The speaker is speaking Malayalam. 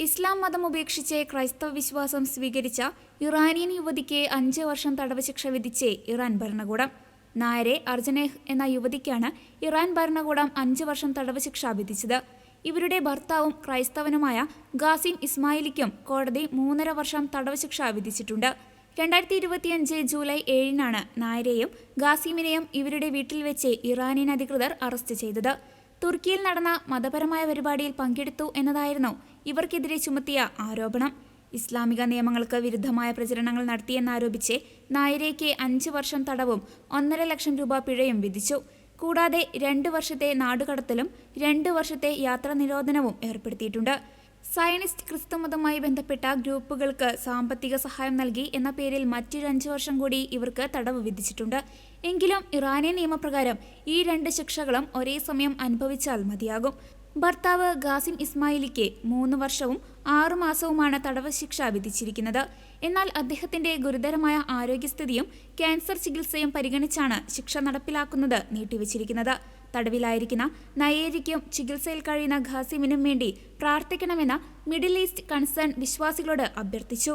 ഇസ്ലാം മതം ഉപേക്ഷിച്ച് ക്രൈസ്തവ വിശ്വാസം സ്വീകരിച്ച ഇറാനിയൻ യുവതിക്ക് അഞ്ച് വർഷം തടവ് ശിക്ഷ വിധിച്ച് ഇറാൻ ഭരണകൂടം. നായരെ അർജനേഹ് എന്ന യുവതിക്കാണ് ഇറാൻ ഭരണകൂടം അഞ്ച് വർഷം തടവ് ശിക്ഷ വിധിച്ചത്. ഇവരുടെ ഭർത്താവും ക്രൈസ്തവനുമായ ഗാസിം ഇസ്മായിലിക്കും കോടതി മൂന്നര വർഷം തടവ് ശിക്ഷ വിധിച്ചിട്ടുണ്ട്. രണ്ടായിരത്തി ഇരുപത്തിയഞ്ച് ജൂലൈ ഏഴിനാണ് നായരെയും ഗാസിമിനെയും ഇവരുടെ വീട്ടിൽ വെച്ച് ഇറാനിയൻ അധികൃതർ അറസ്റ്റ് ചെയ്തത്. തുർക്കിയിൽ നടന്ന മതപരമായ പരിപാടിയിൽ പങ്കെടുത്തു എന്നതായിരുന്നു ഇവർക്കെതിരെ ചുമത്തിയ ആരോപണം. ഇസ്ലാമിക നിയമങ്ങൾക്ക് വിരുദ്ധമായ പ്രചരണങ്ങൾ നടത്തിയെന്നാരോപിച്ച് നായരയ്ക്ക് അഞ്ച് വർഷം തടവും ഒന്നര ലക്ഷം രൂപ പിഴയും വിധിച്ചു. കൂടാതെ രണ്ട് വർഷത്തെ നാടുകടത്തലും രണ്ട് വർഷത്തെ യാത്രാ നിരോധനവും ഏർപ്പെടുത്തിയിട്ടുണ്ട്. സയനിസ്റ്റ് ക്രിസ്തുമതവുമായി ബന്ധപ്പെട്ട ഗ്രൂപ്പുകൾക്ക് സാമ്പത്തിക സഹായം നൽകി എന്ന പേരിൽ മറ്റൊരു അഞ്ചു വർഷം കൂടി ഇവർക്ക് തടവ് വിധിച്ചിട്ടുണ്ട്. എങ്കിലും ഇറാനിയൻ നിയമപ്രകാരം ഈ രണ്ട് ശിക്ഷകളും ഒരേ സമയം അനുഭവിച്ചാൽ മതിയാകും. ഭർത്താവ് ഗാസിം ഇസ്മായിലിക്ക് മൂന്ന് വർഷവും ആറു മാസവുമാണ് തടവ് ശിക്ഷ വിധിച്ചിരിക്കുന്നത്. എന്നാൽ അദ്ദേഹത്തിന്റെ ഗുരുതരമായ ആരോഗ്യസ്ഥിതിയും ക്യാൻസർ ചികിത്സയും പരിഗണിച്ചാണ് ശിക്ഷ നടപ്പിലാക്കുന്നത് നീട്ടിവച്ചിരിക്കുന്നത്. തടവിലായിരിക്കുന്ന നയേരിക്കും ചികിത്സയിൽ കഴിയുന്ന ഖാസിമിനും വേണ്ടി പ്രാർത്ഥിക്കണമെന്ന് മിഡിൽ ഈസ്റ്റ് കൺസേൺ വിശ്വാസികളോട് അഭ്യർത്ഥിച്ചു.